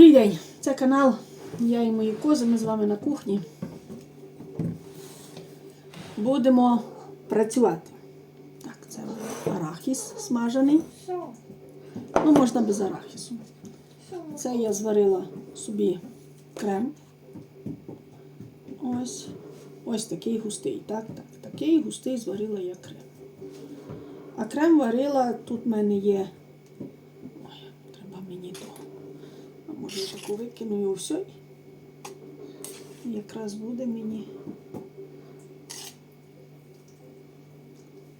Добрий день! Це канал Я і мої кози. Ми з вами на кухні. Будемо працювати. Так, це арахіс смажений. Ну, можна без арахісу. Це я зварила собі крем. Ось. Ось такий густий. Так, так. Такий густий зварила я крем. А крем варила, тут в мене є. Ой, треба мені то. А може я таку викину і все. Якраз буде мені.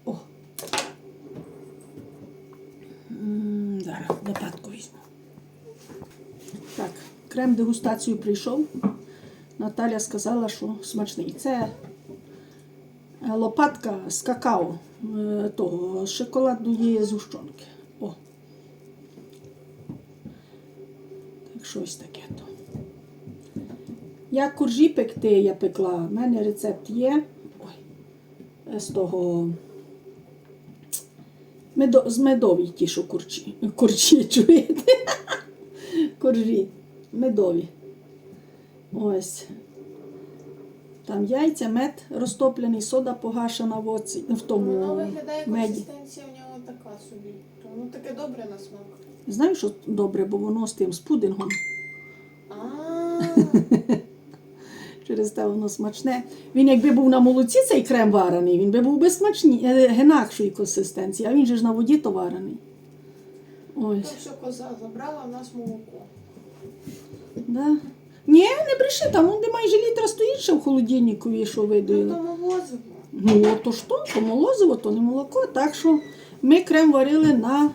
О! Зараз лопатку візьму. Так, крем дегустацію прийшов. Наталя сказала, що смачний. Це е, лопатка з какао е, того шоколадної згущенки. О. Так щось таке то. Як коржі пекти я пекла, в мене рецепт є. Ой, е, з того. Медо, з медові ті, що курчі. Курчі, чуєте? Коржі. Медові. Ось. Там яйця, мед розтоплений, сода погашена в, оці, в Воно тому виглядає меді. консистенція в нього така собі. То таке добре на смак. Знаю, що добре, бо воно з тим з пудингом. Через те воно смачне. Він якби був на молоці цей крем варений, він би був би смачні, е, генакшої консистенції, а він же ж на воді то варений. Ось. то, що коза забрала, в нас молоко. Да. Ні, не бреши, там он де майже літра стоїть ще в холодильнику, що Ну, видоїли. то молозиво. Ну, то то, то молозиво, то не молоко. Так що ми крем варили на,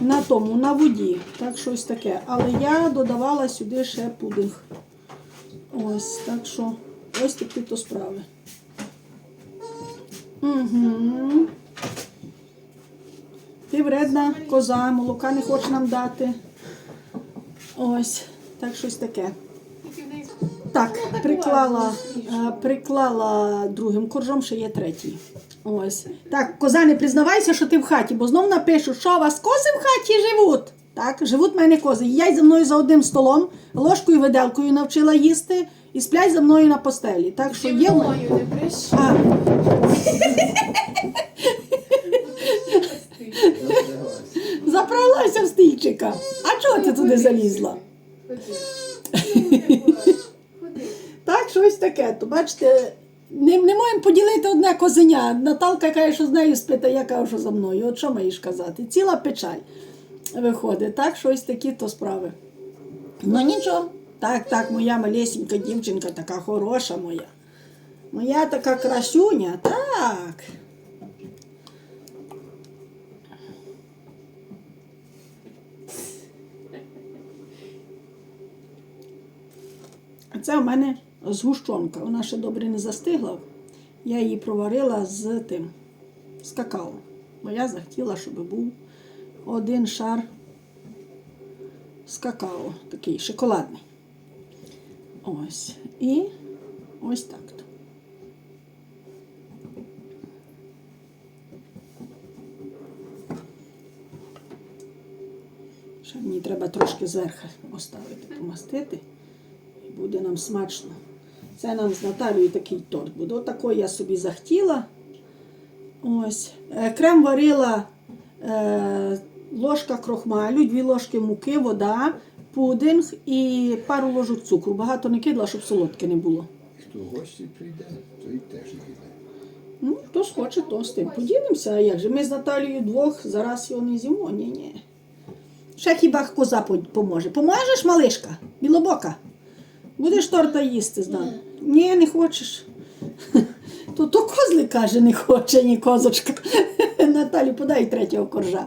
на тому, на воді. Так щось таке. Але я додавала сюди ще пудинг. Ось, так що ось такі то справи. Угу. Ти вредна коза, молока не хоче нам дати. Ось, так щось таке. Так, приклала, е, приклала другим коржом, ще є третій. Ось. Так, коза, не признавайся, що ти в хаті, бо знов напишу, що у вас кози в хаті живуть. Так, живуть в мене кози. Їдять за мною за одним столом, ложкою виделкою навчила їсти і сплять за мною на постелі. Так що є. мною не бреши. А, заправилася в стільчика. А чого ти туди залізла? Так, щось таке. То бачите, не, не можемо поділити одне козеня. Наталка каже, що з нею спить, я кажу, що за мною. От що маєш казати? Ціла печаль виходить. Так, щось такі то справи. Ну нічого. Так, так, моя малесенька дівчинка, така хороша моя. Моя така красуня, так. Це у мене згущенка. Вона ще добре не застигла. Я її проварила з тим, з какао. Бо я захотіла, щоб був один шар з какао, такий шоколадний. Ось. І ось так. мені треба трошки зверху оставити, помастити. І буде нам смачно. Це нам з Наталією такий торт буде. Отакий я собі захотіла. Ось. Е, Крем варила е, ложка крохмалю, дві ложки муки, вода, пудинг і пару ложок цукру. Багато не кидала, щоб солодке не було. Хто гості прийде, той теж їде. Ну, хто схоче, то з тим поділимося. А як же? Ми з Наталією двох зараз його не з'їмо. Ні, ні. Ще хіба коза поможе. Поможеш, малишка? Білобока? Будеш торта їсти з нами? Ні, не хочеш. То, то козли каже, не хоче, ні козочка. Наталі, подай третього коржа.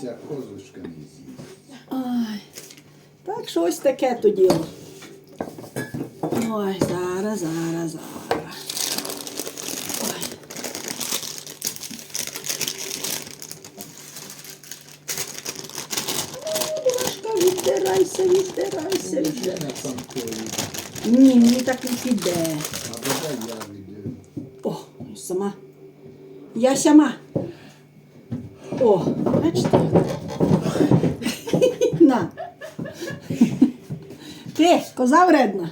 Ця козочка не. Ай. Так що ось таке то діло. Ой, зараз, зараз, зараз. Ой. Ну, Бумажка, віддирайся, віддирайся, віддирайся. Ні, мені так не піде. О, сама. Я сама. О, бачите? На, Ти, коза вредна.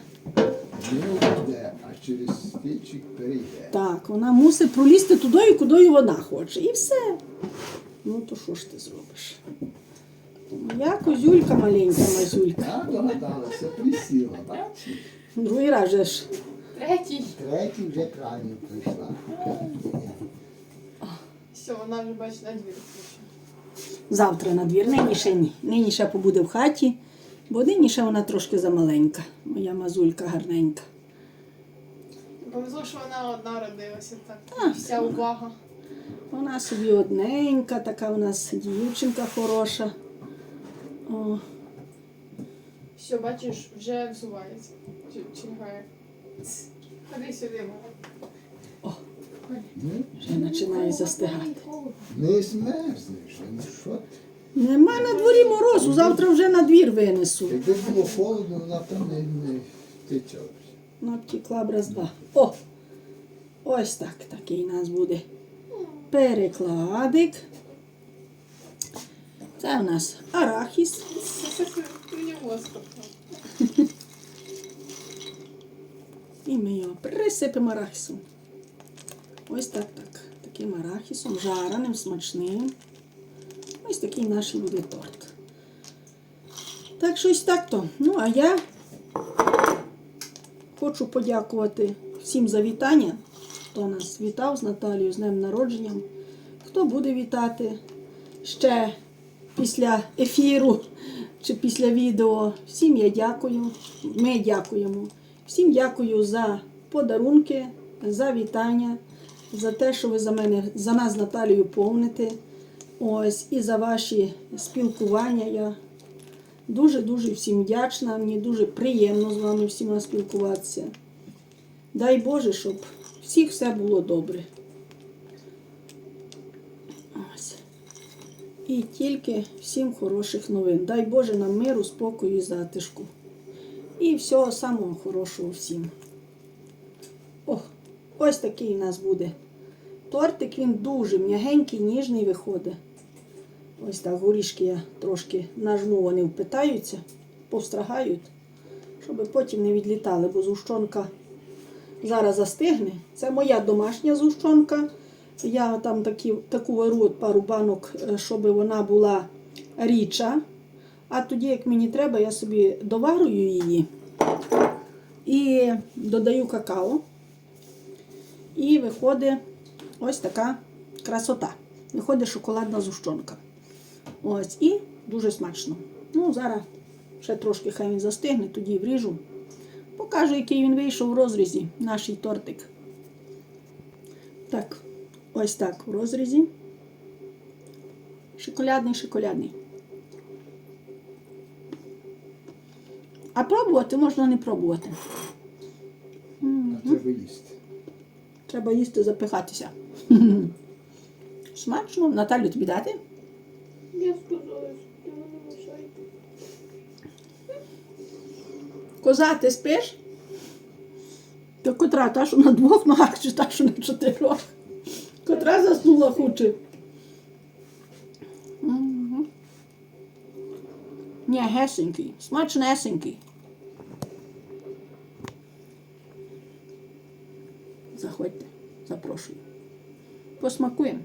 А через стільчик перейде. Так, вона мусить пролізти туди, куди вона хоче. І все. Ну, то що ж ти зробиш? Я козюлька маленька, мазюлька. А догадалася, присіла, бачиш? Другий раз же ж. Третій. Третій вже крайню прийшла. Все, вона вже бачить на двір. Завтра на двір, нині ще ні. Нині ще побуде в хаті, бо нині ще вона трошки замаленька. Моя мазулька гарненька. Повезло, що вона одна родилася так. Так. Вся увага. Вона собі одненька, така у нас дівчинка хороша. О, Все, бачиш, вже взувається. Чи- Ходи сюди, мама. Ну, вже починає застигати. не змерзнеш, ну що ти? Нема на дворі морозу, завтра вже на двір винесу. Якби було холодно, вона там не, не тече. Ну, втікла б раз два. О! Ось так, такий у нас буде перекладик. Це у нас арахіс. Мені воском. І ми його присипемо арахісом. Ось так, так. Таким арахісом, жареним, смачним. Ось такий наш і буде торт. Так що ось так то. Ну, а я хочу подякувати всім за вітання, хто нас вітав з Наталією з днем народженням, хто буде вітати ще після ефіру чи після відео. Всім я дякую. Ми дякуємо. Всім дякую за подарунки, за вітання, за те, що ви за мене, за нас з Наталією повните. Ось, і за ваші спілкування. Я дуже-дуже всім вдячна. Мені дуже приємно з вами всіма спілкуватися. Дай Боже, щоб всіх все було добре. Ось. І тільки всім хороших новин. Дай Боже нам миру, спокою і затишку. І всього самого хорошого всім. Ось такий у нас буде. Тортик він дуже м'ягенький, ніжний виходить. Ось так горішки я трошки нажму, вони впитаються, повстрагають, щоб потім не відлітали, бо зущонка зараз застигне. Це моя домашня зущонка. Я там такі, таку вару от пару банок, е, щоб вона була рідша. А тоді, як мені треба, я собі доварую її і додаю какао. І виходить ось така красота. Виходить шоколадна зущонка. Ось, і дуже смачно. Ну, зараз ще трошки хай він застигне, тоді вріжу. Покажу, який він вийшов в розрізі, наш тортик. Так, ось так в розрізі. Шоколадний, шоколадний. А пробувати можна не пробувати. А треба їсти. Треба їсти, запихатися. Смачно. Наталю тобі дати? Я сказала, що мене мішаєте. Коза, ти спиш? То котра, та, що на двох ногах, чи та, що на чотирьох? Котра заснула хуче. Мгм. Ні, гесенький, смачнесенький. Запрошую. Посмакуємо.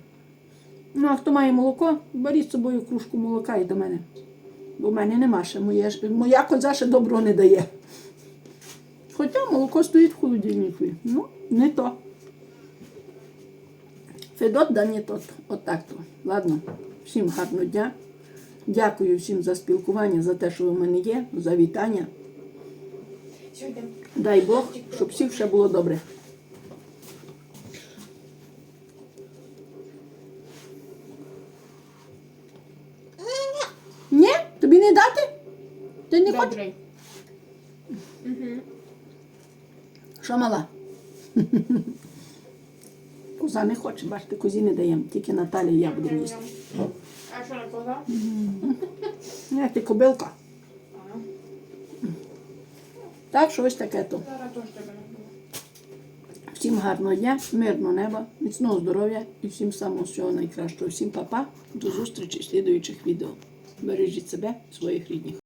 Ну, а хто має молоко, беріть з собою кружку молока і до мене. Бо в мене нема ще. Моє, моя коза ще доброго не дає. Хоча молоко стоїть в холодильнику. Ну, не то. Федот, да не тот. Отак то. Ладно, всім гарного дня. Дякую всім за спілкування, за те, що ви в мене є, за вітання. Дай Бог, щоб всіх ще було добре. Ні? Тобі не дати? Ти не хочеш? Добрий. Угу. Що мала? Коза не хоче, бачите, козі не даємо, тільки Наталі і я буду їсти. А що на коза? Як ти кобилка. Так що ось таке то. Не. Всім гарного дня, мирного неба, міцного здоров'я і всім самого всього найкращого. Всім па-па, до зустрічі в слідуючих відео. Бережіть себе, своїх рідних.